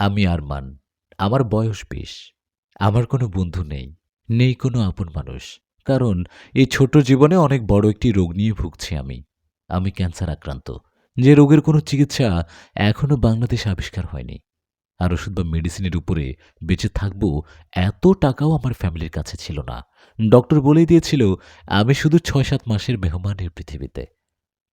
আমি আরমান আমার বয়স বিশ, আমার কোনো বন্ধু নেই নেই কোনো আপন মানুষ, কারণ এই ছোট জীবনে অনেক বড় একটি রোগ নিয়ে ভুগছি আমি। আমি ক্যান্সার আক্রান্ত, যে রোগের কোনো চিকিৎসা এখনও বাংলাদেশে আবিষ্কার হয়নি। আর ওষুধ বা মেডিসিনের উপরে বেঁচে থাকব এত টাকাও আমার ফ্যামিলির কাছে ছিল না। ডক্টর বলেই দিয়েছিল, আমি শুধু ছয় সাত মাসের মেহমানের পৃথিবীতে।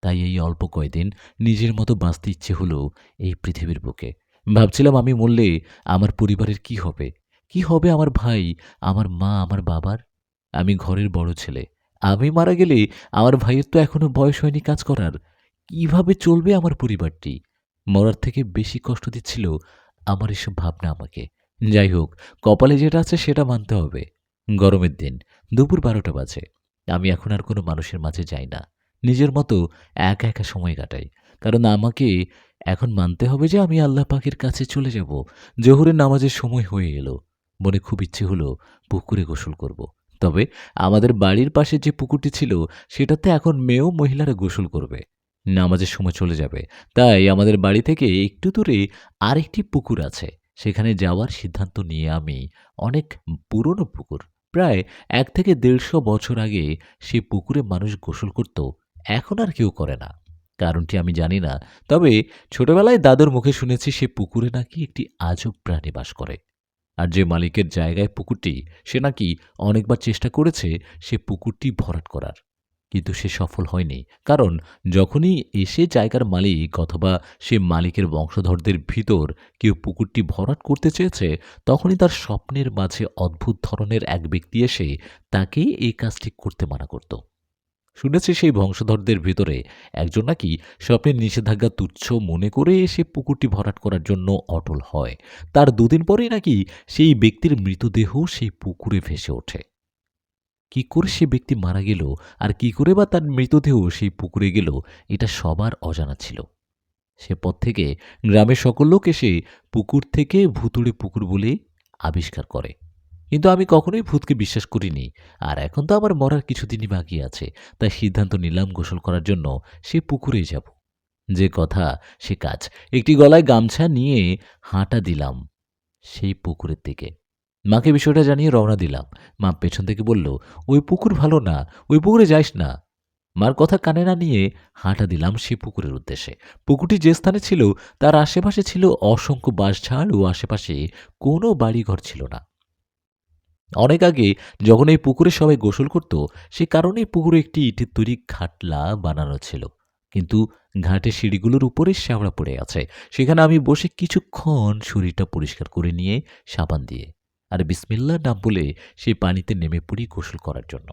তাই এই অল্প কয়দিন নিজের মতো বাঁচতে ইচ্ছে হলো এই পৃথিবীর বুকে। ভাবছিলাম আমি মরলে আমার পরিবারের কি হবে? কি হবে আমার ভাই, আমার মা, আমার বাবার? আমি ঘরের বড় ছেলে। আমি মারা গেলে আমার ভাইয়ের তো এখনও বয়স হয়নি কাজ করার। কীভাবে চলবে আমার পরিবারটি? মরার থেকে বেশি কষ্ট দিচ্ছিল আমার এসব ভাবনা আমাকে। যাই হোক, কপালে যেটা আছে সেটা মানতে হবে। গরমের দিন, দুপুর বারোটা বাজে। আমি এখন আর কোনো মানুষের মাঝে যাই না। নিজের মতো একা একা সময় কাটাই। কারণ আমাকে এখন মানতে হবে যে আমি আল্লাহ পাকের কাছে চলে যাব। জোহরের নামাজের সময় হয়ে এলো। মনে খুব ইচ্ছে হলো পুকুরে গোসল করব। তবে আমাদের বাড়ির পাশে যে পুকুরটি ছিল, সেটাতে এখন মেয়েও মহিলারা গোসল করবে। নামাজের সময় চলে যাবে। তাই আমাদের বাড়ি থেকে একটু দূরে আরেকটি পুকুর আছে। সেখানে যাওয়ার সিদ্ধান্ত নিয়ে আমি অনেক পুরনো পুকুর। প্রায় এক থেকে দেড়শো বছর আগে সে পুকুরে মানুষ গোসল করত। এখন আর কেউ করে না। কারণটি আমি জানি না। তবে ছোটবেলায় দাদুর মুখে শুনেছি সে পুকুরে নাকি একটি আজব প্রাণী বাস করে। আর যে মালিকের জায়গায় পুকুরটি, সে নাকি অনেকবার চেষ্টা করেছে সে পুকুরটি ভরাট করার। কিন্তু সে সফল হয়নি। কারণ যখনই এসে জায়গার মালিক অথবা সে মালিকের বংশধরদের ভিতর কেউ পুকুরটি ভরাট করতে চেয়েছে, তখনই তার স্বপ্নের মাঝে অদ্ভুত ধরনের এক ব্যক্তি এসে তাকে এই কাজটি করতে মানা করত। শুনেছি সেই বংশধরদের ভিতরে একজন নাকি স্বপ্নের নিষেধাজ্ঞা তুচ্ছ মনে করে সে পুকুরটি ভরাট করার জন্য অটল হয়। তার দুদিন পরেই নাকি সেই ব্যক্তির মৃতদেহ সেই পুকুরে ভেসে ওঠে। কি করে সে ব্যক্তি মারা গেল আর কি করে বা তার মৃতদেহ সেই পুকুরে গেল, এটা সবার অজানা ছিল। সে পথ থেকে গ্রামের সকল লোক এসে পুকুর থেকে ভুতুড়ে পুকুর বলে আবিষ্কার করে। কিন্তু আমি কখনোই ভূতকে বিশ্বাস করিনি। আর এখন তো আমার মরার কিছুদিনই বাকি আছে, তাই সিদ্ধান্ত নিলাম গোসল করার জন্য সে পুকুরে যাব। যে কথা, সে কাজ। একটি গলায় গামছা নিয়ে হাঁটা দিলাম সেই পুকুরের দিকে। মাকে বিষয়টা জানিয়ে রওনা দিলাম। মা পেছন থেকে বলল, ওই পুকুর ভালো না, ওই পুকুরে যাইস না। মার কথা কানে না নিয়ে হাঁটা দিলাম সে পুকুরের উদ্দেশ্যে। পুকুরটি যে স্থানে ছিল, তার আশেপাশে ছিল অসংখ্য বাঁশঝাড় ও আশেপাশে কোনো বাড়িঘর ছিল না। অনেক আগে যখন এই পুকুরে সবাই গোসল করত, সে কারণে পুকুরে একটি ইটের তৈরি খাটলা বানানো ছিল। কিন্তু ঘাটে সিঁড়িগুলোর উপরে শ্যাওড়া পড়ে আছে। সেখানে আমি বসে কিছুক্ষণ শরীরটা পরিষ্কার করে নিয়ে সাবান দিয়ে আর বিসমিল্লা নাম বলে সেই পানিতে নেমে পড়ি গোসল করার জন্য।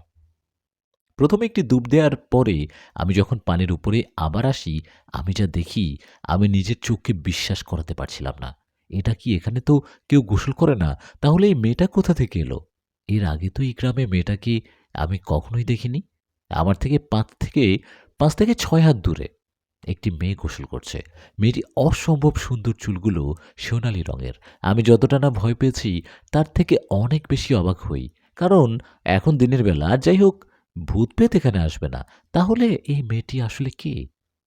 প্রথমে একটি ডুব দেওয়ার পরে আমি যখন পানির উপরে আবার আসি, আমি যা দেখি, আমি নিজের চোখকে বিশ্বাস করাতে পারছিলাম না। এটা কি এখানে তো কেউ গোসল করে না? তাহলে এই মেয়েটা কোথা থেকে এলো? এর আগে তো এই গ্রামে মেয়েটাকে আমি কখনোই দেখিনি। আমার থেকে পাঁচ থেকে পাঁচ থেকে ছয় হাত দূরে একটি মেয়ে গোসল করছে। মেয়েটি অসম্ভব সুন্দর চুলগুলো সোনালি রঙের। আমি যতটা না ভয় পেয়েছি, তার থেকে অনেক বেশি অবাক হই। কারণ এখন দিনের বেলা, যাই হোক, ভূত পেত এখানে আসবে না। তাহলে এই মেয়েটি আসলে কে?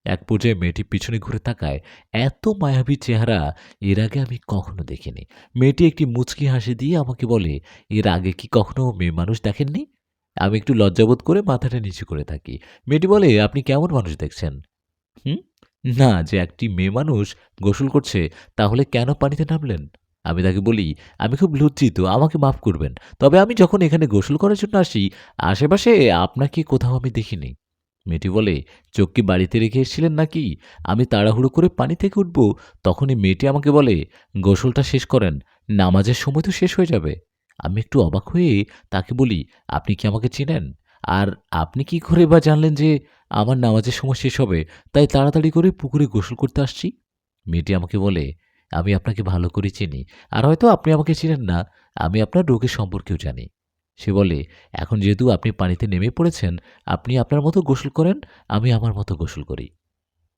এক পর্যায়ে মেয়েটি পিছনে ঘুরে তাকায়। এত মায়াবী চেহারা, এর আগে আমি কখনো দেখিনি। মেয়েটি একটি মুচকি হাসি দিয়ে আমাকে বলে, এর আগে কি কখনো মেয়ে মানুষ দেখেননি? আমি একটু লজ্জাবোধ করে মাথাটা নিচু করে থাকি। মেয়েটি বলে, আপনি কেমন মানুষ দেখছেন? হুম? না, যে একটি মেয়ে মানুষ গোসল করছে, তাহলে কেন পানিতে নামলেন? আমি তাকে বলি, আমি খুব লজ্জিত, আমাকে মাফ করবেন। তবে আমি যখন এখানে গোসল করার জন্য আসি, আশেপাশে আপনাকে কোথাও আমি দেখিনি। মেয়েটি বলে চোখ কি বাড়িতে রেখে এসেছিলেন নাকি? আমি তাড়াহুড়ো করে পানি থেকে উঠব। তখনই মেয়েটি আমাকে বলে, গোসলটা শেষ করেন, নামাজের সময় তো শেষ হয়ে যাবে। আমি একটু অবাক হয়ে তাকে বলি, আপনি কি আমাকে চেনেন? আর আপনি কি করে বা জানলেন যে আমার নামাজের সময় শেষ হবে? তাই তাড়াতাড়ি করে পুকুরে গোসল করতে আসছি? মেয়েটি আমাকে বলে, আমি আপনাকে ভালো করে চিনি, আর হয়তো আপনি আমাকে চিনেন না। আমি আপনার রোগের সম্পর্কেও জানি। সে বলে, এখন যেহেতু আপনি পানিতে নেমে পড়েছেন, আপনি আপনার মতো গোসল করেন, আমি আমার মতো গোসল করি।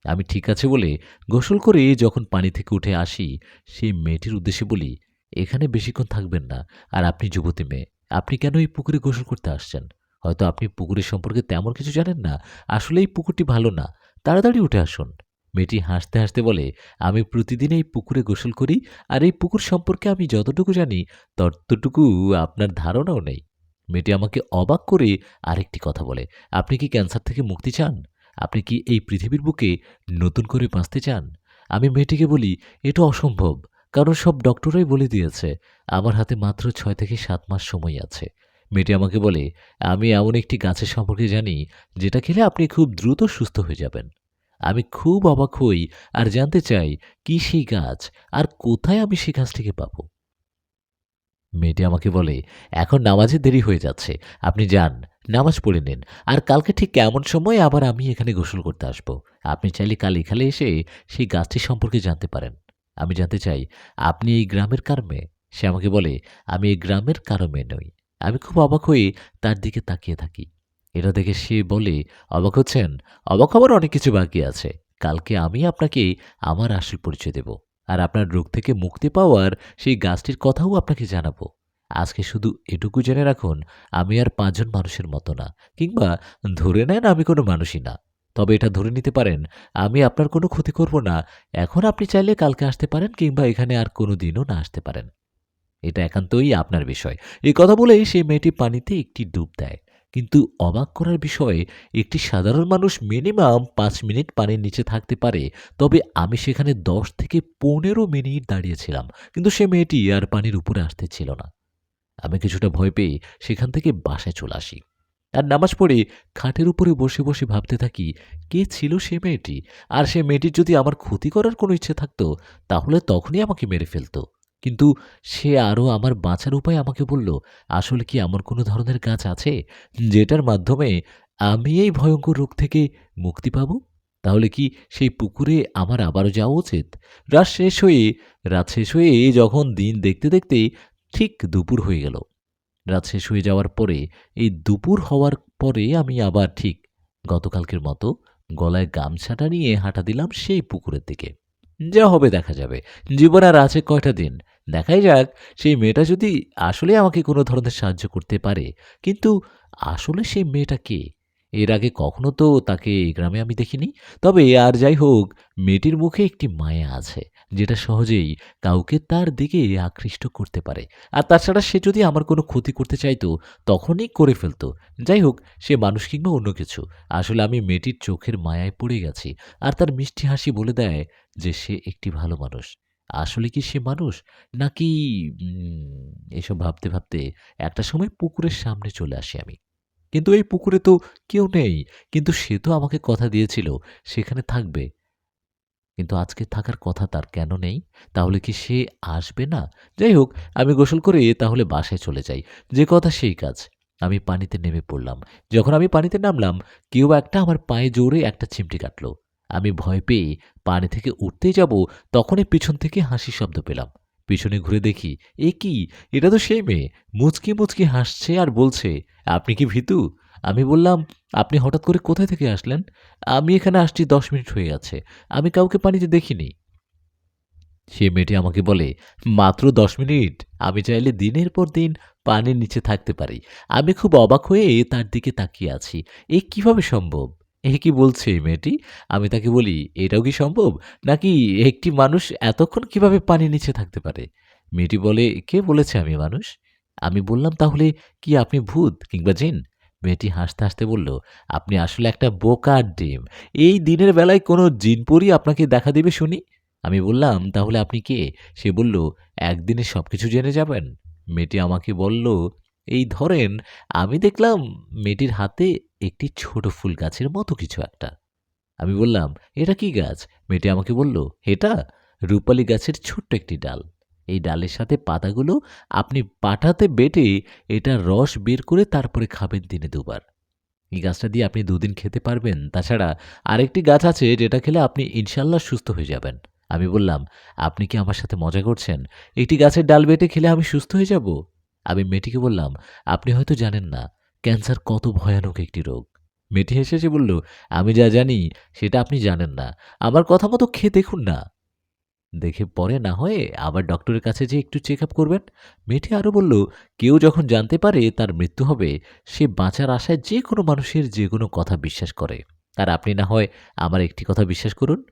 আমি ঠিক আছে বলে গোসল করে যখন পানি থেকে উঠে আসি, সেই মেয়েটির উদ্দেশ্যে বলি, এখানে বেশিক্ষণ থাকবেন না, আর আপনি যুবতী মেয়ে, আপনি কেন এই পুকুরে গোসল করতে আসছেন? হয়তো আপনি পুকুরের সম্পর্কে তেমন কিছু জানেন না আসলে এই পুকুরটি ভালো না, তাড়াতাড়ি উঠে আসুন মেয়েটি হাসতে হাসতে বলে, আমি প্রতিদিন এই পুকুরে গোসল করি, আর এই পুকুর সম্পর্কে আমি যতটুকু জানি, ততটুকু আপনার ধারণাও নেই মেয়েটি আমাকে অবাক করে আরেকটি কথা বলে। আপনি কি ক্যান্সার থেকে মুক্তি চান? আপনি কি এই পৃথিবীর বুকে নতুন করে বাঁচতে চান? আমি মেয়েটিকে বলি, এটা অসম্ভব। কারণ সব ডক্টরাই বলে দিয়েছে, আমার হাতে মাত্র ছয় থেকে সাত মাস সময় আছে। মেয়েটি আমাকে বলে, আমি এমন একটি গাছের সম্পর্কে জানি, যেটা খেলে আপনি খুব দ্রুত সুস্থ হয়ে যাবেন। আমি খুব অবাক হই আর জানতে চাই, কি সেই গাছ? আর কোথায় আমি সেই গাছটিকে পাবো? মেয়েটি আমাকে বলে, এখন নামাজে দেরি হয়ে যাচ্ছে, আপনি যান, নামাজ পড়ে নিন। আর কালকে ঠিক কেমন সময় আবার আমি এখানে গোসল করতে আসব। আপনি চাইলে কাল এখানে এসে সেই গাছটি সম্পর্কে জানতে পারেন। আমি জানতে চাই, আপনি এই গ্রামের কার মেয়ে? সে আমাকে বলে, আমি এই গ্রামের কারও মেয়ে নই। আমি খুব অবাক হয়ে তার দিকে তাকিয়ে থাকি। এটা দেখে সে বলে, অবাক হচ্ছেন? অবাক হবার অনেক কিছু বাকি আছে। কালকে আমি আপনাকে আমার আসল পরিচয় দেব। আর আপনার রোগ থেকে মুক্তি পাওয়ার সেই গাছটির কথাও আপনাকে জানাব। আজকে শুধু এটুকু জেনে রাখুন, আমি আর পাঁচজন মানুষের মতো না, কিংবা ধরে নেন আমি কোনো মানুষই না। তবে এটা ধরে নিতে পারেন, আমি আপনার কোনো ক্ষতি করব না, এখন আপনি চাইলে কালকে আসতে পারেন কিংবা এখানে আর কোনো দিনও না আসতে পারেন। এটা একান্তই আপনার বিষয়। এই কথা বলেই সেই মেয়েটি পানিতে একটি ডুব দেয়। কিন্তু অবাক করার বিষয়ে একটি সাধারণ মানুষ মিনিমাম পাঁচ মিনিট পানির নিচে থাকতে পারে। তবে আমি সেখানে দশ থেকে পনেরো মিনিট দাঁড়িয়েছিলাম, কিন্তু সে মেয়েটি আর পানির উপরে আসতে ছিল না। আমি কিছুটা ভয় পেয়ে সেখান থেকে বাসায় চলে আসি। আর নামাজ পড়ে খাটের উপরে বসে বসে ভাবতে থাকি, কে ছিল সে মেয়েটি? আর সে মেয়েটির যদি আমার ক্ষতি করার কোনো ইচ্ছে থাকতো, তাহলে তখনই আমাকে মেরে ফেলতো। কিন্তু সে আরও আমার বাঁচার উপায় আমাকে বলল, আসলে কি এমন কোনো ধরনের গাছ আছে যেটার মাধ্যমে আমি এই ভয়ঙ্কর রোগ থেকে মুক্তি পাব? তাহলে কি সেই পুকুরে আমার আবারও যাওয়া উচিত? রাত শেষ হয়ে, রাত শেষ হয়ে যখন দিন দেখতে দেখতে ঠিক দুপুর হয়ে গেল। রাত শেষ হয়ে যাওয়ার পরে, এই দুপুর হওয়ার পরে আমি আবার ঠিক গতকালকের মতো গলায় গামছাটা নিয়ে হাঁটা দিলাম সেই পুকুরের দিকে। যা হবে দেখা যাবে। জীবন আর আছে কয়টা দিন? দেখাই যাক, সেই মেয়েটা যদি আসলে আমাকে কোনো ধরনের সাহায্য করতে পারে, কিন্তু আসলে সেই মেয়েটা কে? এর আগে কখনো তো তাকে এই গ্রামে আমি দেখিনি, তবে আর যাই হোক, মেয়েটির মুখে একটি মায়া আছে, যেটা সহজেই কাউকে তার দিকে আকৃষ্ট করতে পারে। আর তাছাড়া সে যদি আমার কোনো ক্ষতি করতে চাইতো, তখনই করে ফেলতো। যাই হোক, সে মানুষ কিংবা অন্য কিছু, আসলে আমি মেয়েটির চোখের মায়ায় পড়ে গেছি, আর তার মিষ্টি হাসি বলে দেয় যে সে একটি ভালো মানুষ। আসলে কি সে মানুষ? নাকি এসব ভাবতে ভাবতে একটা সময় পুকুরের সামনে চলে আসি আমি। কিন্তু এই পুকুরে তো কেউ নেই। কিন্তু সে তো আমাকে কথা দিয়েছিল, সেখানে থাকবে। কিন্তু আজকে থাকার কথা তার কেন নেই? তাহলে কি সে আসবে না? যাই হোক, আমি গোসল করে তাহলে বাসায় চলে যাই। যে কথা সেই কাজ। আমি পানিতে নেমে পড়লাম। যখন আমি পানিতে নামলাম, কেউ একটা আমার পায়ে জোরে একটা চিমটি কাটলো। আমি ভয় পেয়ে পানি থেকে উঠতেই যাব, তখনই পিছন থেকে হাসি শব্দ পেলাম। পিছনে ঘুরে দেখি, এ কি? এটা তো সেই মেয়ে। মুচকি মুচকি হাসছে আর বলছে, আপনি কি ভীতু? আমি বললাম, আপনি হঠাৎ করে কোথায় থেকে আসলেন? আমি এখানে আসছি দশ মিনিট হয়ে আছে আমি কাউকে পানিতে দেখিনি। সে মেয়েটি আমাকে বলে, মাত্র দশ মিনিট। আমি চাইলে দিনের পর দিন পানির নিচে থাকতে পারি। আমি খুব অবাক হয়ে তার দিকে তাকিয়ে আছি। এ কীভাবে সম্ভব? এ কি বলছে মেয়েটি? আমি তাকে বলি, এটাও কি সম্ভব? নাকি একটি মানুষ এতক্ষণ কীভাবে পানির নিচে থাকতে পারে? মেয়েটি বলে, কে বলেছে আমি মানুষ? আমি বললাম তাহলে কি আপনি ভূত কিংবা জিন? মেয়েটি হাসতে হাসতে বলল, আপনি আসলে একটা বোকার ডিম। এই দিনের বেলায় কোনো জিনপরি আপনাকে দেখা দেবে শুনি? আমি বললাম, তাহলে আপনি কে? সে বলল, একদিনে সব কিছু জেনে যাবেন। মেয়েটি আমাকে বলল এই ধরেন, আমি দেখলাম মেয়েটির হাতে একটি ছোট ফুল গাছের মতো কিছু একটা। আমি বললাম, এটা কি গাছ? মেয়েটি আমাকে বলল, এটা রূপালী গাছের ছোট্ট একটি ডাল। এই ডালের সাথে পাতাগুলো আপনি পাঠাতে বেটে এটা রস বের করে তারপরে খাবেন দিনে দুবার। এই গাছটা দিয়ে আপনি দুদিন খেতে পারবেন। তাছাড়া আরেকটি গাছ আছে যেটা খেলে আপনি ইনশাল্লাহ সুস্থ হয়ে যাবেন। আমি বললাম, আপনি কি আমার সাথে মজা করছেন? একটি গাছের ডাল বেটে খেলে আমি সুস্থ হয়ে যাব? আমি মেয়েটিকে বললাম আপনি হয়তো জানেন না ক্যান্সার কত ভয়ানক একটি রোগ। মেয়েটি হেসে হেসে বলল আমি যা জানি সেটা আপনি জানেন না। আমার কথা মতো খেয়ে দেখুন না। দেখে পরে না হয়ে আবার ডক্টরের কাছে যে একটু চেক আপ করবেন। মেয়েটি আরও বলল কেউ যখন জানতে পারে তার মৃত্যু হবে সে বাঁচার আশায় যে কোনো মানুষের যে কোনো কথা বিশ্বাস করে। আর আপনি না হয় আমার একটি কথা বিশ্বাস করুন?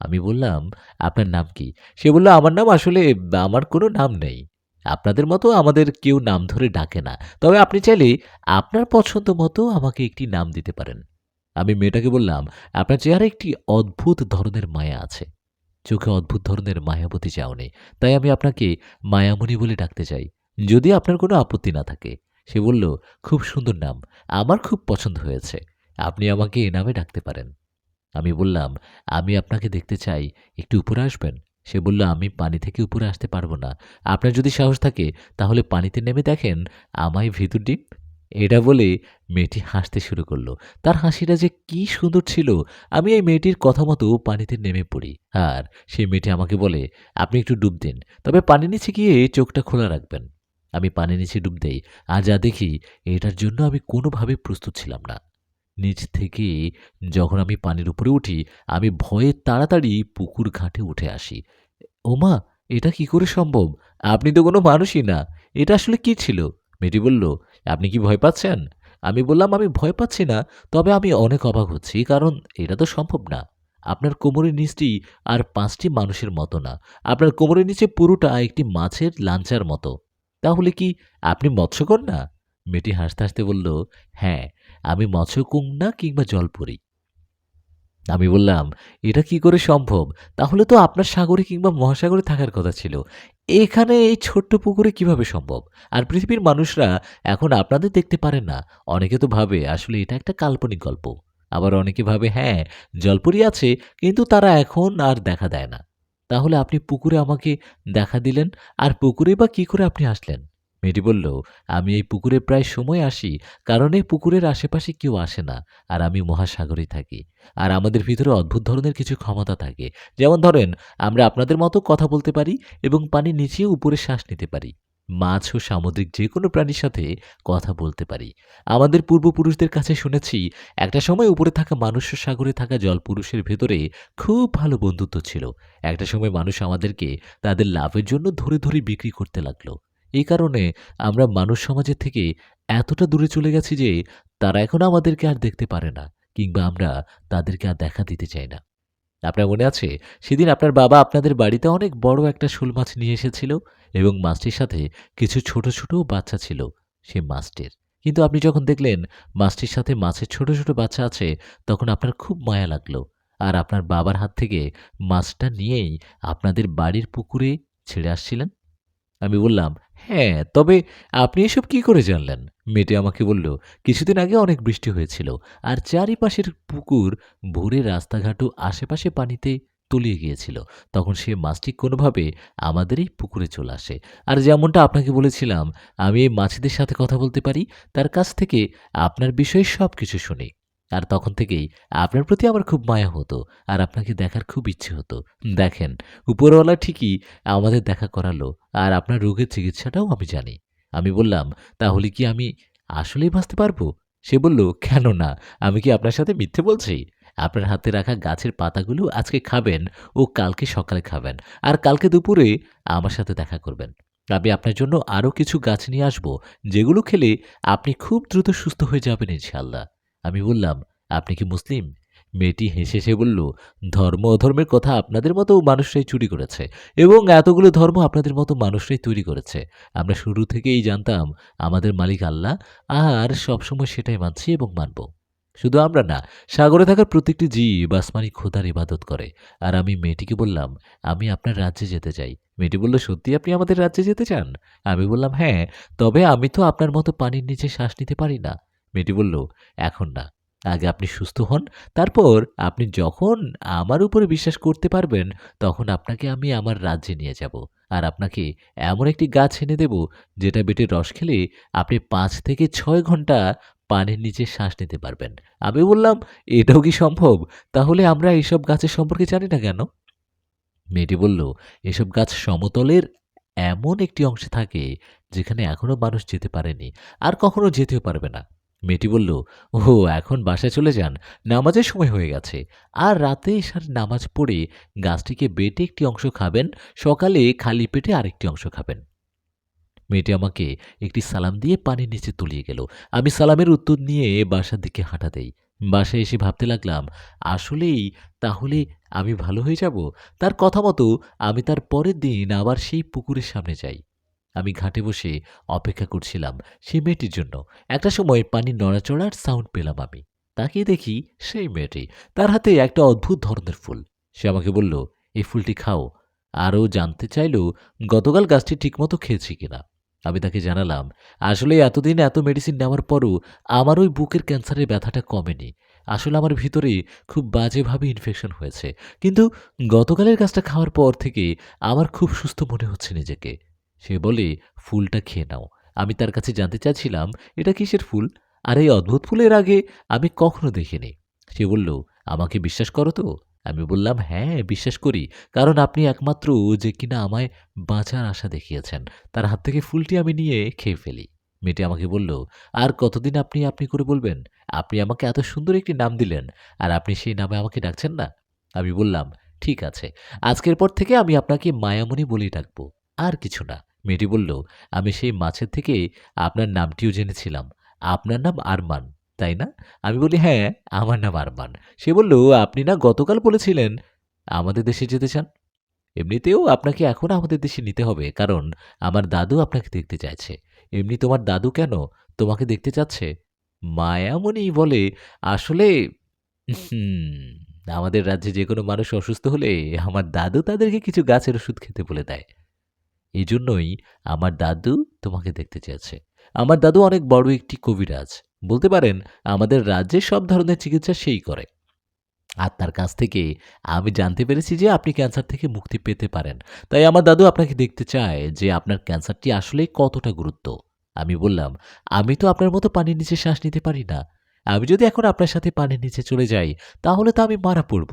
আমি বললাম, "আপনার নাম কি?" সে বলল, "আমার নাম আসলে আমার কোনো নাম নেই। আপনাদের মতো আমাদের কেউ নাম ধরে ডাকে না। তবে আপনি চাইলে আপনার পছন্দ মতো আমাকে একটি নাম দিতে পারেন।" আমি মেয়েটাকে বললাম, "আপনার চেহারায় একটি অদ্ভুত ধরনের মায়া আছে। চোখে অদ্ভুত ধরনের মায়াবতী চাহনি। তাই আমি আপনাকে মায়ামণি বলে ডাকতে চাই। যদি আপনার কোনো আপত্তি না থাকে।" সে বলল, "খুব সুন্দর নাম। আমার খুব পছন্দ হয়েছে। আপনি আমাকে এ নামে ডাকতে পারেন।" আমি বললাম, "আমি আপনাকে দেখতে চাই। একটু উপরে আসবেন?" সে বলল, "আমি পানি থেকে উপরে আসতে পারব না। আপনার যদি সাহস থাকে তাহলে পানিতে নেমে দেখেন আমায় ভিতর ডিপ?" এটা বলে মেয়েটি হাসতে শুরু করল। তার হাসিটা যে কি সুন্দর ছিল! আমি এই মেয়েটির কথা মতো পানিতে নেমে পড়ি। আর সেই মেয়েটি আমাকে বলে, "আপনি একটু ডুব দিন। তবে পানির নিচে গিয়ে চোখটা খোলা রাখবেন।" আমি পানির নিচে ডুব দেই। আর যা দেখি এটার জন্য আমি কোনোভাবে প্রস্তুত ছিলাম না। নিচ থেকে যখন আমি পানির উপরে উঠি, আমি ভয়ে তাড়াতাড়ি পুকুর ঘাটে উঠে আসি। ওমা! এটা কি করে সম্ভব? আপনি তো কোনো মানুষই না। এটা আসলে কি ছিল? মেয়েটি বলল, "আপনি কি ভয় পাচ্ছেন?" আমি বললাম, "আমি ভয় পাচ্ছি না। তবে আমি অনেক অবাক হচ্ছি। কারণ এটা তো সম্ভব না। আপনার কোমরের নিচটি আর পাঁচটি মানুষের মতো না। আপনার কোমরের নিচে পুরোটা একটি মাছের লাঞ্চার মতো। তাহলে কি আপনি মৎস্যকন্যা?" মেয়েটি হাসতে, হাসতে বলল, "হ্যাঁ, আমি মৎস্যকন্যা কিংবা জলপরী।" আমি বললাম, "এটা কি করে সম্ভব? তাহলে তো আপনার সাগরে কিংবা মহাসাগরে থাকার কথা ছিল। এখানে এই ছোট্ট পুকুরে কীভাবে সম্ভব? আর পৃথিবীর মানুষরা এখন আপনাদের দেখতে পারে না। অনেকে তো ভাবে আসলে এটা একটা কাল্পনিক গল্প। আবার অনেকে ভাবে হ্যাঁ, জলপরী আছে কিন্তু তারা এখন আর দেখা দেয় না। তাহলে আপনি পুকুরে আমাকে দেখা দিলেন আর পুকুরে বা কি করে আপনি আসলেন?" মেয়েটি বলল, "আমি এই পুকুরে প্রায় সময় আসি কারণ এই পুকুরের আশেপাশে কেউ আসে না আর আমি মহাসাগরেই থাকি। আর আমাদের ভিতরে অদ্ভুত ধরনের কিছু ক্ষমতা থাকে। যেমন ধরেন আমরা আপনাদের মতো কথা বলতে পারি এবং পানির নিচেও উপরে শ্বাস নিতে পারি। মাছ ও সামুদ্রিক যে কোনো প্রাণীর সাথে কথা বলতে পারি। আমাদের পূর্বপুরুষদের কাছে শুনেছি একটা সময় উপরে থাকা মানুষ সাগরে থাকা জলপুরুষের ভেতরে খুব ভালো বন্ধুত্ব ছিল। একটা সময় মানুষ আমাদেরকে তাদের লাভের জন্য ধরে, ধরে বিক্রি করতে লাগল। এই কারণে আমরা মানুষ সমাজের থেকে এতটা দূরে চলে গেছি যে তারা এখন আমাদেরকে আর দেখতে পারে না কিংবা আমরা তাদেরকে আর দেখা দিতে চাই না। আপনার মনে আছে সেদিন আপনার বাবা আপনাদের বাড়িতে অনেক বড় একটা শোল মাছ নিয়ে এসেছিল এবং মাছটির সাথে কিছু ছোট, ছোট বাচ্চা ছিল সে মাছটির। কিন্তু আপনি যখন দেখলেন মাছটির সাথে মাছের ছোট, ছোট বাচ্চা আছে তখন আপনার খুব মায়া লাগল। আর আপনার বাবার হাত থেকে মাছটা নিয়েই আপনাদের বাড়ির পুকুরে ছেড়ে আসছিলেন? আমি বললাম, "হ্যাঁ, তবে আপনি এসব কি করে জানলেন?" মেয়েটি আমাকে বলল, "কিছুদিন আগে অনেক বৃষ্টি হয়েছিল আর চারিপাশের পুকুর ভরে রাস্তাঘাট ও আশেপাশে পানিতে তলিয়ে গিয়েছিল। তখন সে মাছটি কোনোভাবে আমাদের এই পুকুরে চলে আসে। আর যেমনটা আপনাকে বলেছিলাম, আমি এই মাছেদের সাথে কথা বলতে পারি, তার কাছ থেকে আপনার বিষয়ে সবকিছু শুনি। আর তখন থেকেই আপনার প্রতি আমার খুব মায়া হতো আর আপনাকে দেখার খুব ইচ্ছে হতো। দেখেন, উপরওয়ালা ঠিকই আমাদের দেখা করালো আর আপনার রোগের চিকিৎসাটাও আমি জানি।" আমি বললাম, "তাহলে কি আমি আসলেই বাঁচতে পারব?" সে বলল, "কেন না? আমি কি আপনার সাথে মিথ্যে বলছি? আপনার হাতে রাখা গাছের পাতাগুলো আজকে খাবেন ও কালকে সকালে খাবেন। আর কালকে দুপুরে আমার সাথে দেখা করবেন। আমি আপনার জন্য আরও কিছু গাছ নিয়ে আসব, যেগুলো খেলে আপনি খুব দ্রুত সুস্থ হয়ে যাবেন ইনশাআল্লাহ।" আমি বললাম, "আপনি কি মুসলিম?" মেয়েটি হেসে, হেসে বলল, "ধর্ম অধর্মের কথা আপনাদের মতো মানুষরাই চুরি করেছে এবং এতগুলো ধর্ম আপনাদের মতো মানুষরাই তৈরি করেছে। আমরা শুরু থেকেই জানতাম আমাদের মালিক আল্লাহ আর সবসময় সেটাই মানছি এবং মানব। শুধু আমরা না, সাগরে থাকার প্রত্যেকটি জীব আসমানি খোদার ইবাদত করে।" আর আমি মেয়েটিকে বললাম, "আমি আপনার রাজ্যে যেতে চাই।" মেয়েটি বলল, "সত্যিই আপনি আমাদের রাজ্যে যেতে চান?" আমি বললাম, "হ্যাঁ, তবে আমি তো আপনার মতো পানির নিচে শ্বাস নিতে পারি না।" মেয়েটি বলল, "এখন না। আগে আপনি সুস্থ হন। তারপর আপনি যখন আমার উপরে বিশ্বাস করতে পারবেন, তখন আপনাকে আমি আমার রাজ্যে নিয়ে যাব। আর আপনাকে এমন একটি গাছ এনে দেব, যেটা বেটের রস খেলে আপনি পাঁচ থেকে ছয় ঘণ্টা পানির নিচে শ্বাস নিতে পারবেন।" আমি বললাম, "এটাও কি সম্ভব? তাহলে আমরা এসব গাছের সম্পর্কে জানি না কেন?" মেয়েটি বলল, "এসব গাছ সমতলের এমন একটি অংশে থাকে, যেখানে এখনও মানুষ যেতে পারেনি আর কখনো যেতেও পারবে না।" মেয়েটি বলল, ও এখন বাসায় চলে যান। নামাজের সময় হয়ে গেছে। আর রাতে এশার নামাজ পড়ে গাছটিকে বেটে একটি অংশ খাবেন, সকালে খালি পেটে আরেকটি অংশ খাবেন।" মেয়েটি আমাকে একটি সালাম দিয়ে পানির নিচে তলিয়ে গেল। আমি সালামের উত্তর নিয়ে বাসার দিকে হাঁটা দেই। বাসায় এসে ভাবতে লাগলাম আসলেই তাহলে আমি ভালো হয়ে যাব তার কথা মতো আমি তার পরের দিন আবার সেই পুকুরের সামনে যাই আমি ঘাটে বসে অপেক্ষা করছিলাম সেই মেয়েটির জন্য। একটা সময় পানির নড়াচড়ার সাউন্ড পেলাম আমি। তাকিয়ে দেখি সেই মেয়েটি, তার হাতে একটা অদ্ভুত ধরনের ফুল। সে আমাকে বলল, এই ফুলটি খাও। আরও জানতে চাইল গতকাল গাছটি ঠিকমতো খেয়েছি কিনা? আমি তাকে জানালাম, আসলে এতদিন এত মেডিসিন নেওয়ার পরও আমার ওই বুকের ক্যান্সারের ব্যথাটা কমেনি। আসলে আমার ভিতরে খুব বাজেভাবে ইনফেকশন হয়েছে। কিন্তু গতকালের গাছটা খাওয়ার পর থেকে আমার খুব সুস্থ মনে হচ্ছে নিজেকে। সে বলে, ফুলটা খেয়ে নাও। আমি তার কাছে জানতে চাচ্ছিলাম, এটা কিসের ফুল? আর, এই অদ্ভুত ফুলের আগে আমি কখনো দেখিনি। সে বলল, আমাকে বিশ্বাস করো তো? আমি বললাম হ্যাঁ বিশ্বাস করি। কারণ আপনি একমাত্র যে কিনা আমায় বাঁচার আশা দেখিয়েছেন। তার হাত থেকে ফুলটি আমি নিয়ে খেয়ে ফেলি। মেয়েটি আমাকে বলল, আর কতদিন আপনি আপনি করে বলবেন? আপনি আমাকে এত সুন্দর একটি নাম দিলেন, আর আপনি সেই নামে আমাকে ডাকছেন না? আমি বললাম, ঠিক আছে। আজকের পর থেকে আমি আপনাকে মায়ামণি বলেই ডাকবো। আর কিছু না। মেয়েটি বলল, আমি সেই মাছের থেকে আপনার নামটিও জেনেছিলাম। আপনার নাম আরমান, তাই না? আমি বলি হ্যাঁ আমার নাম আরমান। সে বলল, আপনি না গতকাল বলেছিলেন আমাদের দেশে যেতে চান? এমনিতেও আপনাকে এখন আমাদের দেশে নিতে হবে, কারণ আমার দাদু আপনাকে দেখতে চাইছে। এমনি তোমার দাদু কেন তোমাকে দেখতে চাচ্ছে? মায়ামণি বলে, আসলে আমাদের রাজ্যে যে কোনো মানুষ অসুস্থ হলে আমার দাদু তাদেরকে কিছু গাছের ওষুধ খেতে বলে দেয়। এই জন্যই আমার দাদু তোমাকে দেখতে চেয়েছে। আমার দাদু অনেক বড় একটি কবিরাজ। বলতে পারেন, আমাদের রাজ্যে সব ধরনের চিকিৎসা সেই করে। আর তার কাছ থেকে আমি জানতে পেরেছি যে আপনি ক্যান্সার থেকে মুক্তি পেতে পারেন। তাই আমার দাদু আপনাকে দেখতে চায় যে আপনার ক্যান্সারটি আসলে কতটা গুরুত্ব। আমি বললাম, আমি তো আপনার মতো পানির নিচে শ্বাস নিতে পারি না। আমি যদি এখন আপনার সাথে পানির নিচে চলে যাই, তাহলে তো আমি মারা পড়ব।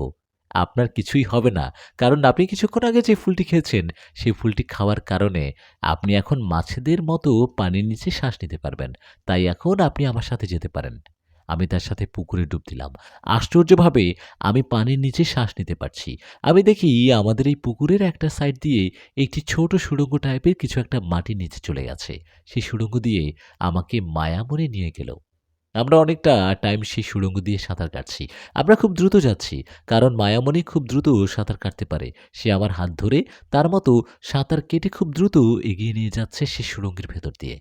আপনার কিছুই হবে না। কারণ আপনি কিছুক্ষণ আগে যে ফুলটি খেয়েছেন সেই ফুলটি খাওয়ার কারণে আপনি এখন মাছেদের মতো পানির নিচে শ্বাস নিতে পারবেন। তাই এখন আপনি আমার সাথে যেতে পারেন। আমি তার সাথে পুকুরে ডুব দিলাম। আশ্চর্যভাবে আমি পানির নিচে শ্বাস নিতে পারছি। আমি দেখি আমাদের এই পুকুরের একটা সাইড দিয়ে একটি ছোট সুড়ঙ্গ টাইপের কিছু একটা মাটির নিচে চলে গেছে। সেই সুড়ঙ্গ দিয়ে আমাকে মায়ামনে নিয়ে গেল। আমরা অনেকটা টাইম সেই সুড়ঙ্গ দিয়ে সাঁতার কাটছি। আমরা খুব দ্রুত যাচ্ছি, কারণ মায়ামণি খুব দ্রুত সাঁতার কাটতে পারে। সে আমার হাত ধরে তার মতো সাঁতার কেটে খুব দ্রুত এগিয়ে নিয়ে যাচ্ছে সে সুড়ঙ্গের ভেতর দিয়ে।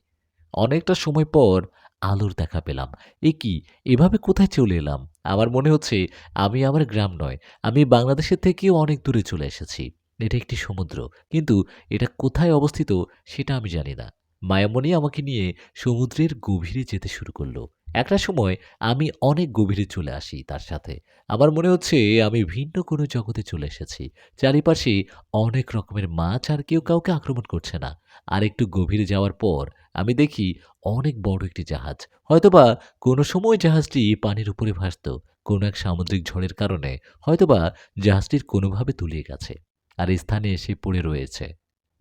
অনেকটা সময় পর আলোর দেখা পেলাম। এ কি? এভাবে কোথায় চলে এলাম? আমার মনে হচ্ছে আমি আমার গ্রাম নয়, আমি বাংলাদেশের থেকেও অনেক দূরে চলে এসেছি। এটা একটি সমুদ্র, কিন্তু এটা কোথায় অবস্থিত সেটা আমি জানি না। মায়ামণি আমাকে নিয়ে সমুদ্রের গভীরে যেতে শুরু করল। একটা সময় আমি অনেক গভীরে চলে আসি তার সাথে। আমার মনে হচ্ছে আমি ভিন্ন কোনো জগতে চলে এসেছি। চারিপাশে অনেক রকমের মাছ আর কেউ কাউকে আক্রমণ করছে না। আর একটু গভীরে যাওয়ার পর আমি দেখি অনেক বড় একটি জাহাজ। হয়তোবা কোনো সময় জাহাজটি পানির উপরে ভাসত, কোনো এক সামুদ্রিক ঝড়ের কারণে। হয়তোবা জাহাজটির কোনোভাবে তুলিয়ে গেছে, আর স্থানে এসে পড়ে রয়েছে।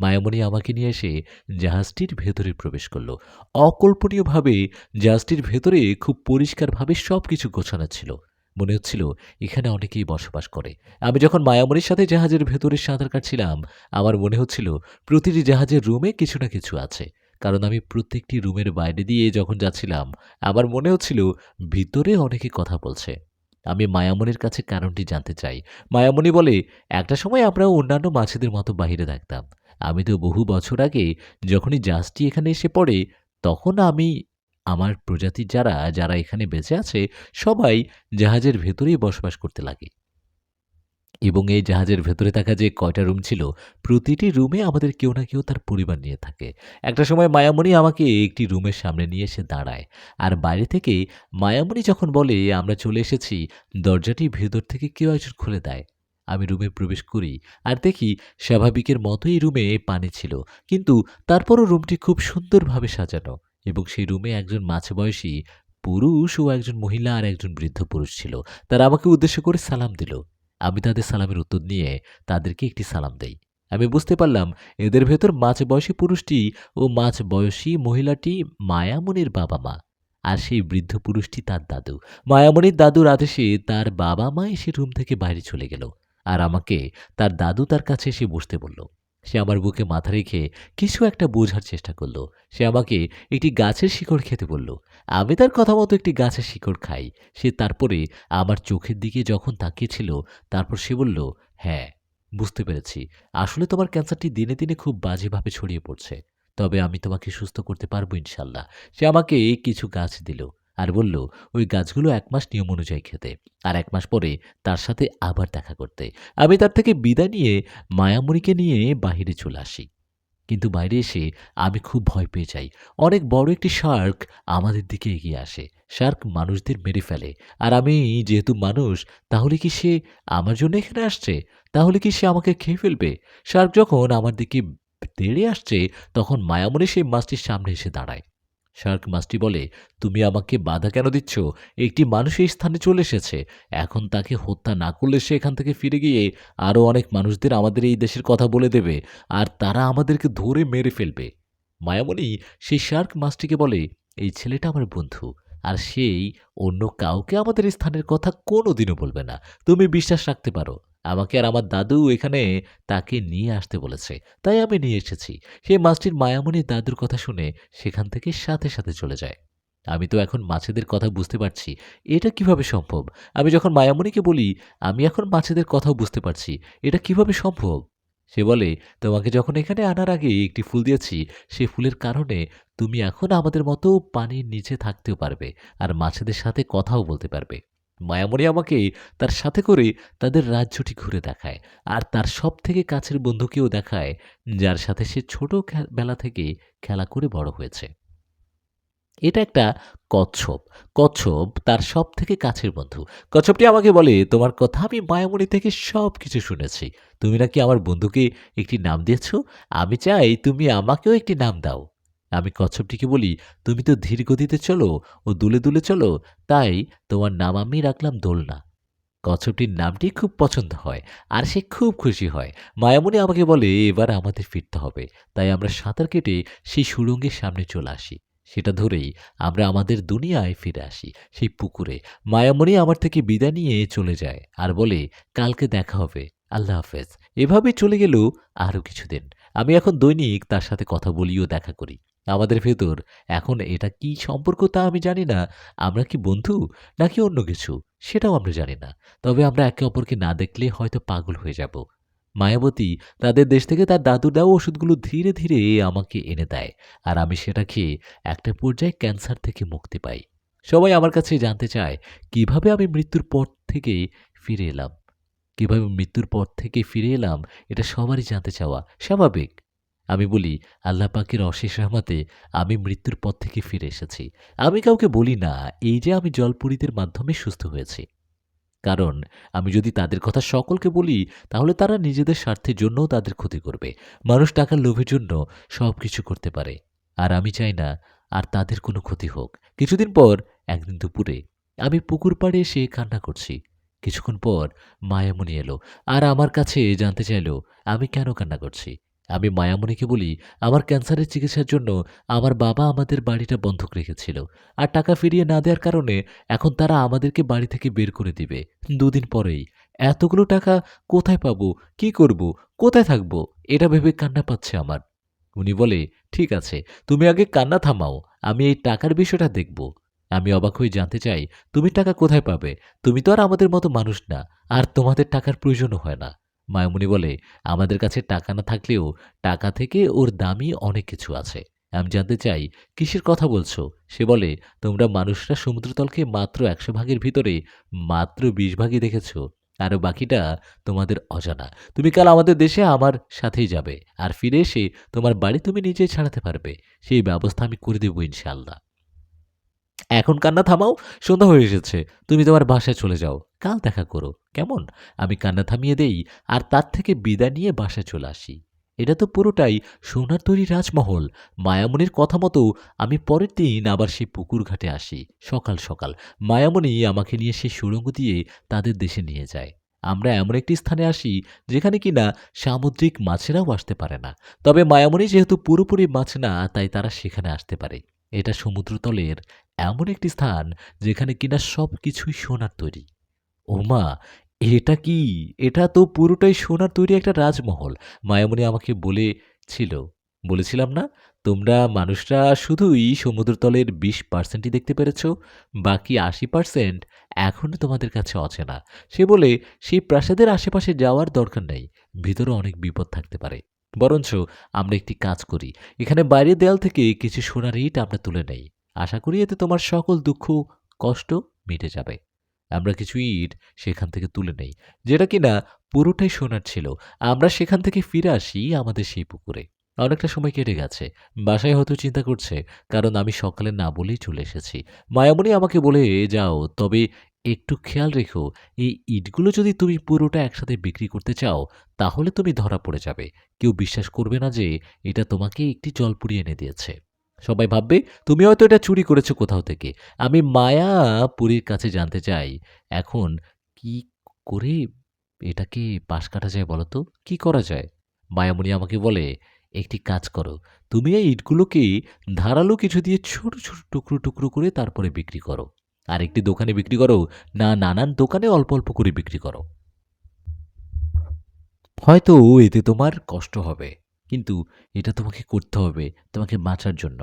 মায়ামণি আমাকে নিয়ে এসে জাহাজটির ভেতরে প্রবেশ করল। অকল্পনীয়ভাবে জাহাজটির ভেতরে খুব পরিষ্কারভাবে সব কিছু গোছানো ছিল। মনে হচ্ছিল এখানে অনেকেই বসবাস করে। আমি যখন মায়ামণির সাথে জাহাজের ভেতরে সাঁতার কাটছিলাম, আমার মনে হচ্ছিল প্রতিটি জাহাজের রুমে কিছু না কিছু আছে। কারণ আমি প্রত্যেকটি রুমের বাইরে দিয়ে যখন যাচ্ছিলাম, আমার মনে হচ্ছিল ভিতরে অনেকে কথা বলছে। আমি মায়ামণির কাছে কারণটি জানতে চাই। মায়ামণি বলে, একটা সময় আমরাও অন্যান্য মাছেদের মতো বাইরে থাকতাম। আমি তো বহু বছর আগে যখনই জাহাজটি এখানে এসে পড়ে, তখন আমি, আমার প্রজাতির যারা যারা এখানে বেঁচে আছে, সবাই জাহাজের ভেতরেই বসবাস করতে লাগে। এবং এই জাহাজের ভেতরে থাকা যে কয়টা রুম ছিল, প্রতিটি রুমে আমাদের কেউ না কেউ তার পরিবার নিয়ে থাকে। একটা সময় মায়ামণি আমাকে একটি রুমের সামনে নিয়ে এসে দাঁড়ায়, আর বাইরে থেকে মায়ামণি যখন বলে, আমরা চলে এসেছি, দরজাটি ভেতর থেকে কেউ একজন খুলে দেয়। আমি রুমে প্রবেশ করি আর দেখি স্বাভাবিকের মতোই রুমে পানি ছিল। কিন্তু তারপরও রুমটি খুব সুন্দরভাবে সাজানো এবং সেই রুমে একজন মাঝবয়সী পুরুষ ও একজন মহিলা আর একজন বৃদ্ধ পুরুষ ছিল। তারা আমাকে উদ্দেশ্য করে সালাম দিল। আমি তাদের সালামের উত্তর নিয়ে তাদেরকে একটি সালাম দেই। আমি বুঝতে পারলাম এদের ভেতর মাঝ বয়সী পুরুষটি ও মাঝ বয়সী মহিলাটি মায়ামনির বাবা মা আর সেই বৃদ্ধ পুরুষটি তার দাদু। মায়ামনির দাদুর আদেশে তার বাবা মা এসে রুম থেকে বাইরে চলে গেল। আর আমাকে তার দাদু তার কাছে এসে বসতে বলল। সে আমার বুকে মাথা রেখে কিছু একটা বোঝার চেষ্টা করল। সে আমাকে একটি গাছের শিকড় খেতে বলল। আমি তার কথা মতো একটি গাছের শিকড় খাই। সে তারপরে আমার চোখের দিকে যখন তাকিয়েছিল, তারপর সে বলল হ্যাঁ বুঝতে পেরেছি। আসলে তোমার ক্যান্সারটি দিনে দিনে খুব বাজেভাবে ছড়িয়ে পড়ছে। তবে আমি তোমাকে সুস্থ করতে পারব ইনশাল্লাহ। সে আমাকে এই কিছু গাছ দিল। আর বলল, ওই গাছগুলো এক মাস নিয়ম অনুযায়ী খেতে, আর এক মাস পরে তার সাথে আবার দেখা করতে। আমি তার থেকে বিদায় নিয়ে মায়ামণিকে নিয়ে বাইরে চলে আসি। কিন্তু বাইরে এসে আমি খুব ভয় পেয়ে যাই। অনেক বড় একটি শার্ক আমাদের দিকে এগিয়ে আসে। শার্ক মানুষদের মেরে ফেলে। আর আমি যেহেতু মানুষ, তাহলে কি সে আমার জন্য এখানে আসছে? তাহলে কি সে আমাকে খেয়ে ফেলবে? শার্ক যখন আমার দিকে তেড়ে আসছে, তখন মায়ামণি সেই মাছটির সামনে এসে দাঁড়ায়। শার্ক মাছটি বলে, তুমি আমাকে বাধা কেন দিচ্ছ? একটি মানুষ এই স্থানে চলে এসেছে। এখন তাকে হত্যা না করলে সে এখান থেকে ফিরে গিয়ে আরও অনেক মানুষদের আমাদের এই দেশের কথা বলে দেবে আর তারা আমাদেরকে ধরে মেরে ফেলবে। মায়ামণি সেই শার্ক মাছটিকে বলে, এই ছেলেটা আমার বন্ধু আর সেই অন্য কাউকে আমাদের স্থানের কথা কোনো দিনও বলবে না। তুমি বিশ্বাস রাখতে পারো। আমাকে আর আমার দাদু এখানে তাকে নিয়ে আসতে বলেছে, তাই আমি নিয়ে এসেছি। সেই মাছটির মায়ামণির দাদুর কথা শুনে সেখান থেকে সাথে সাথে চলে যায়। আমি তো এখন মাছেদের কথা বুঝতে পারছি, এটা কীভাবে সম্ভব? আমি যখন মায়ামণিকে বলি, আমি এখন মাছেদের কথাও বুঝতে পারছি, এটা কীভাবে সম্ভব? সে বলে, তোমাকে যখন এখানে আনার আগে একটি ফুল দিয়েছি সেই ফুলের কারণে তুমি এখন আমাদের মতো পানির নিচে থাকতেও পারবে, আর মাছেদের সাথে কথাও বলতে পারবে। মায়ামণি আমাকে তার সাথে করে তাদের রাজ্যটি ঘুরে দেখায়। আর তার সব থেকে কাছের বন্ধুকেও দেখায়, যার সাথে সে ছোট বেলা থেকে খেলা করে বড় হয়েছে। এটা একটা কচ্ছপ। কচ্ছপ তার সব থেকে কাছের বন্ধু। কচ্ছপটি আমাকে বলে, তোমার কথা আমি মায়ামণি থেকে সব কিছু শুনেছি। তুমি নাকি আমার বন্ধুকে একটি নাম দিয়েছ? আমি চাই তুমি আমাকেও একটি নাম দাও। আমি কচ্ছপটিকে বলি, তুমি তো ধীর গতিতে চলো ও দুলে দুলে চলো, তাই তোমার নাম আমি রাখলাম দোলনা। কচ্ছপটির নামটি খুব পছন্দ হয় আর সে খুব খুশি হয়। মায়ামণি আমাকে বলে, এবার আমাদের ফিরতে হবে। তাই আমরা সাঁতার কেটে সেই সুড়ঙ্গের সামনে চলে আসি। সেটা ধরেই আমরা আমাদের দুনিয়ায় ফিরে আসি, সেই পুকুরে। মায়ামণি আমার থেকে বিদায় নিয়ে চলে যায় আর বলে, কালকে দেখা হবে। আল্লাহ হাফেজ। এভাবে চলে গেল আরও কিছুদিন। আমি এখন দৈনিক তার সাথে কথা বলিও দেখা করি। আমাদের ভেতর। এখন এটা কি সম্পর্ক তা আমি জানি না। আমরা কি বন্ধু নাকি অন্য কিছু? সেটাও আমরা জানি না। তবে আমরা একে অপরকে না দেখলে হয়তো পাগল হয়ে যাব। মায়াবতী তাদের দেশ থেকে তার দাদু দেওয়া ওষুধগুলো ধীরে ধীরে আমাকে এনে দেয়। আর আমি সেটা খেয়ে একটা পর্যায়ে ক্যান্সার থেকে মুক্তি পাই। সবাই আমার কাছে জানতে চায়, কীভাবে আমি মৃত্যুর পর থেকে ফিরে এলাম? কীভাবে মৃত্যুর পর থেকে ফিরে এলাম? এটা সবারই জানতে চাওয়া স্বাভাবিক। আমি বলি, আল্লাহ পাকের অশেষ রহমাতে আমি মৃত্যুর পথ থেকে ফিরে এসেছি। আমি কাউকে বলি না, এই যে আমি জলপুরীদের মাধ্যমে সুস্থ হয়েছি। কারণ, আমি যদি তাদের কথা সকলকে বলি, তাহলে তারা নিজেদের স্বার্থের জন্যও তাদের ক্ষতি করবে। মানুষ টাকার লোভের জন্য সব কিছু করতে পারে। আর আমি চাই না, আর তাদের কোনো ক্ষতি হোক। কিছুদিন পর, একদিন দুপুরে, আমি পুকুর পাড়ে এসে কান্না করছি। কিছুক্ষণ পর, মায়ামণি এলো। আর আমার কাছে জানতে চাইল, আমি কেন কান্না করছি? আমি মায়ামণিকে বলি, আমার ক্যান্সারের চিকিৎসার জন্য আমার বাবা আমাদের বাড়িটা বন্ধক রেখেছিল আর টাকা ফিরিয়ে না দেওয়ার কারণে এখন তারা আমাদেরকে বাড়ি থেকে বের করে দিবে। দুদিন পরেই, এতগুলো টাকা কোথায় পাবো? কি করব? কোথায় থাকব? এটা ভেবে কান্না পাচ্ছে আমার। উনি বলে, ঠিক আছে, তুমি আগে কান্না থামাও, আমি এই টাকার বিষয়টা দেখব। আমি অবাক হয়ে জানতে চাই, তুমি টাকা কোথায় পাবে? তুমি তো আর আমাদের মতো মানুষ না, আর তোমাদের টাকার প্রয়োজনও হয় না। মায়ামুনি বলে, আমাদের কাছে টাকা না থাকলেও টাকা থেকে ওর দামি অনেক কিছু আছে। আমি জানতে চাই, কিসের কথা বলছো? সে বলে, তোমরা মানুষরা সমুদ্রতলকে মাত্র একশো ভাগের ভিতরে মাত্র বিশ ভাগই দেখেছ, আর বাকিটা তোমাদের অজানা। তুমি কাল আমাদের দেশে আমার সাথেই যাবে, আর ফিরে এসে তোমার বাড়ি তুমি নিজেই ছাড়াতে পারবে। সেই ব্যবস্থা আমি করে দেবো ইনশাল্লাহ এখন কান্না থামাও, সন্ধ্যা হয়ে এসেছে। তুমি তোমার বাসায় চলে যাও। কাল দেখা করো। কেমন? আমি কান্না থামিয়ে দেই আর তার থেকে বিদায় নিয়ে বাসায় চলে আসি। এটা তো পুরোটাই সোনার তৈরি রাজমহল। মায়ামণির কথা মতো আমি পরের দিন আবার সেই পুকুর ঘাটে আসি। সকাল সকাল। মায়ামণি আমাকে নিয়ে সেই সুড়ঙ্গ দিয়ে তাদের দেশে নিয়ে যায়। আমরা এমন একটি স্থানে আসি যেখানে কিনা সামুদ্রিক মাছেরাও আসতে পারে না। তবে মায়ামণি যেহেতু পুরোপুরি মাছ না, তাই তারা সেখানে আসতে পারে। এটা সমুদ্রতলের এমন একটি স্থান যেখানে কিনা সব কিছুই সোনার তৈরি। ওমা, এটা কি? এটা তো পুরোটাই সোনার তৈরি একটা রাজমহল। মায়ামণি আমাকে বলেছিল, বলেছিলাম না? তোমরা মানুষরা শুধুই সমুদ্রতলের বিশ পার্সেন্টই দেখতে পেরেছ, বাকি আশি পার্সেন্ট এখনও তোমাদের কাছে অচেনা। সে বলে, সেই প্রাসাদের আশেপাশে যাওয়ার দরকার নেই, ভিতরে অনেক বিপদ থাকতে পারে। বরঞ্চ আমরা একটি কাজ করি, এখানে বাইরের দেয়াল থেকে কিছু সোনার ইট আমরা তুলে নেই। আশা করি এতে তোমার সকল দুঃখ, কষ্ট মিটে যাবে। আমরা কিছু ইট সেখান থেকে তুলে নেই। যেটা কিনা পুরোটাই সোনার ছিল। আমরা সেখান থেকে ফিরে আসি আমাদের সেই পুকুরে। অনেকটা সময় কেটে গেছে। বাসায় হয়তো চিন্তা করছে, কারণ আমি সকালে না বলেই চলে এসেছি। মায়ামণি আমাকে বলে, যাও, তবে একটু খেয়াল রেখো, এই ইটগুলো যদি তুমি পুরোটা একসাথে বিক্রি করতে চাও, তাহলে তুমি ধরা পড়ে যাবে। কেউ বিশ্বাস করবে না যে এটা তোমাকে একটি জল পুড়িয়ে এনে দিয়েছে। সবাই ভাববে, তুমি হয়তো এটা চুরি করেছ কোথাও থেকে। আমি মায়া পুরীর কাছে জানতে চাই, এখন কি করে এটাকে পাশ কাটা যায় বলো তো? কি করা যায়? মায়ামণি আমাকে বলে, একটি কাজ করো, তুমি এই ইটগুলোকে ধারালো কিছু দিয়ে ছোট ছোট টুকরো টুকরো করে তারপরে বিক্রি করো। আর একটি দোকানে বিক্রি করো, না, নানান দোকানে অল্প অল্প করে বিক্রি করো। হয়তো এতে তোমার কষ্ট হবে। কিন্তু এটা তোমাকে করতে হবে, তোমাকে বাঁচার জন্য।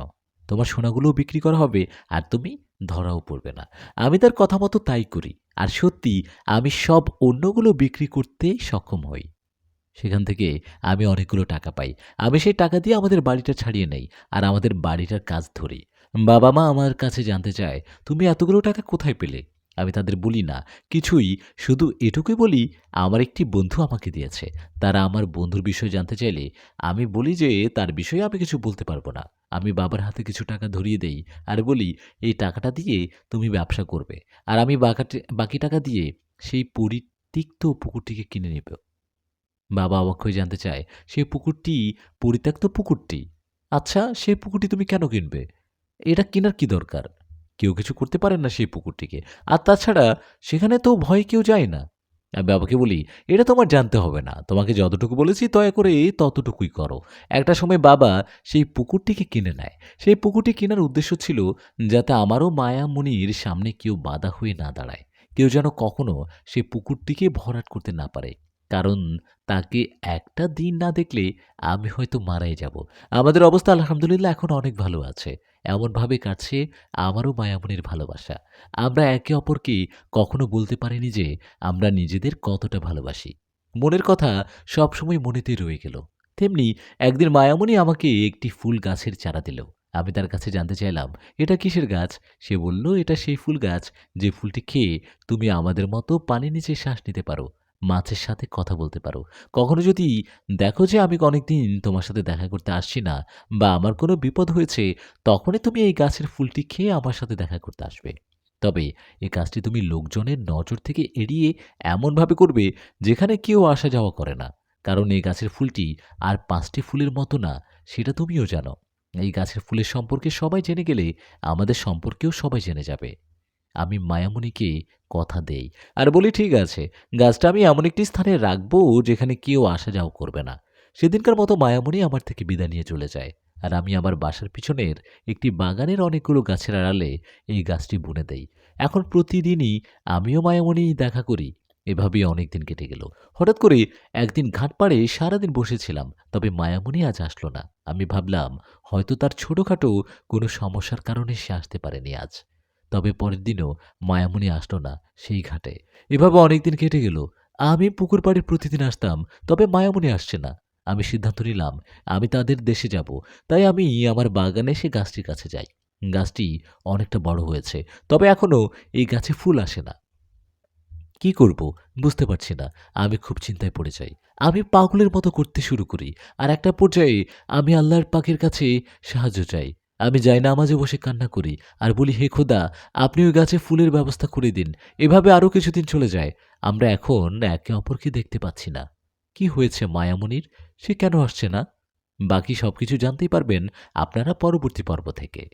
তোমার সোনাগুলোও বিক্রি করা হবে আর তুমি ধরাও পড়বে না। আমি তার কথা মতো তাই করি। আর সত্যি, আমি সব অন্যগুলো বিক্রি করতে সক্ষম হই। সেখান থেকে আমি অনেকগুলো টাকা পাই। আমি সেই টাকা দিয়ে আমাদের বাড়িটা ছাড়িয়ে নেই আর আমাদের বাড়িটার কাজ ধরি। বাবা মা আমার কাছে জানতে চায়, তুমি এতগুলো টাকা কোথায় পেলে? আমি তাদের বলি না। কিছুই, শুধু এটুকুই বলি, আমার একটি বন্ধু আমাকে দিয়েছে। তারা আমার বন্ধুর বিষয় জানতে চাইলে আমি বলি যে, তার বিষয়ে আমি কিছু বলতে পারব না। আমি বাবার হাতে কিছু টাকা ধরিয়ে দেই আর বলি, এই টাকাটা দিয়ে তুমি ব্যবসা করবে। আর আমি বাকি টাকা দিয়ে সেই পরিতিক্ত পুকুরটিকে কিনে নেব। বাবা অবাক হয়ে জানতে চায় সেই পুকুরটি পরিত্যক্ত পুকুরটি? আচ্ছা সেই পুকুরটি তুমি কেন কিনবে? এটা কেনার কি দরকার? কেউ কিছু করতে পারেন না সেই পুকুরটিকে। আর তাছাড়া সেখানে তো ভয় কেউ যায় না। আমি বাবাকে বলি, এটা তোমার জানতে হবে না। তোমাকে যতটুকু বলেছি দয়া করে ততটুকুই করো। একটা সময় বাবা সেই পুকুরটিকে কিনে নেয়। সেই পুকুরটি কেনার উদ্দেশ্য ছিল যাতে আমারও মায়ামণির সামনে কেউ বাধা হয়ে না দাঁড়ায়। কেউ যেন কখনো সেই পুকুরটিকে ভরাট করতে না পারে। কারণ তাকে একটা দিন না দেখলে আমি হয়তো মারাই যাব। আমাদের অবস্থা আলহামদুলিল্লাহ এখন অনেক ভালো আছে। এমনভাবে কাছে আমারও মায়ামনির ভালোবাসা। আমরা একে অপরকে কখনো বলতে পারিনি যে আমরা নিজেদের কতটা ভালোবাসি। মনের কথা সবসময় মনেতে রয়ে গেল। তেমনি একদিন মায়ামণি আমাকে একটি ফুল গাছের চারা দিল। আমি তার কাছে জানতে চাইলাম, এটা কিসের গাছ? সে বলল, এটা সেই ফুল গাছ যে ফুলটি খেয়ে তুমি আমাদের মতো পানি নিচে শ্বাস নিতে পারো। মাছের সাথে কথা বলতে পারো। কখনো যদি দেখো যে আমি অনেকদিন তোমার সাথে দেখা করতে আসছি না বা আমার কোনো বিপদ হয়েছে, তখনই তুমি এই গাছের ফুলটি খেয়ে আমার সাথে দেখা করতে আসবে। তবে এই কাজটি তুমি লোকজনের নজর থেকে এড়িয়ে এমনভাবে করবে যেখানে কেউ আসা যাওয়া করে না। কারণ এই গাছের ফুলটি আর পাঁচটি ফুলের মতো না, সেটা তুমিও জানো। এই গাছের ফুলের সম্পর্কে সবাই জেনে গেলে আমাদের সম্পর্কেও সবাই জেনে যাবে। আমি মায়ামণিকে কথা দেই। আর বলি, ঠিক আছে, গাছটা আমি এমন একটি স্থানে রাখব যেখানে কেউ আসা যাওয়া করবে না। সেদিনকার মতো মায়ামণি আমার থেকে বিদায় নিয়ে চলে যায়। আর আমি আমার বাসার পিছনের একটি বাগানের অনেকগুলো গাছের আড়ালে এই গাছটি বুনে দেই। এখন প্রতিদিনই আমিও মায়ামণি দেখা করি। এভাবেই অনেক দিন কেটে গেল। হঠাৎ করে একদিন ঘাট পাড়ে সারাদিন বসেছিলাম, তবে মায়ামণি আজ আসলো না। আমি ভাবলাম, হয়তো তার ছোটোখাটো কোনো সমস্যার কারণে সে আসতে পারেনি আজ। তবে পরের দিনও মায়ামণি আসলো না সেই ঘাটে। এভাবে অনেক দিন কেটে গেল। আমি পুকুর পাড়ে প্রতিদিন আসতাম, তবে মায়ামণি আসছে না। আমি সিদ্ধান্ত নিলাম, আমি তাদের দেশে যাব। তাই আমি আমার বাগানে সে গাছটির কাছে যাই। গাছটি অনেকটা বড় হয়েছে, তবে এখনও এই গাছে ফুল আসে না। কি করব বুঝতে পারছি না। আমি খুব চিন্তায় পড়ে যাই। আমি পাগলের মতো করতে শুরু করি, আর একটা পর্যায়ে আমি আল্লাহর পাকের কাছে সাহায্য চাই। আমি যাই না আমাজে বসে কান্না করি আর বলি, হে খোদা, আপনি ওই গাছে ফুলের ব্যবস্থা করে দিন। এভাবে আরও কিছুদিন চলে যায়। আমরা এখন একে অপরকে দেখতে পাচ্ছি না। কি হয়েছে মায়ামনির সে কেন আসছে না? বাকি সব কিছু জানতেই পারবেন আপনারা পরবর্তী পর্ব থেকে।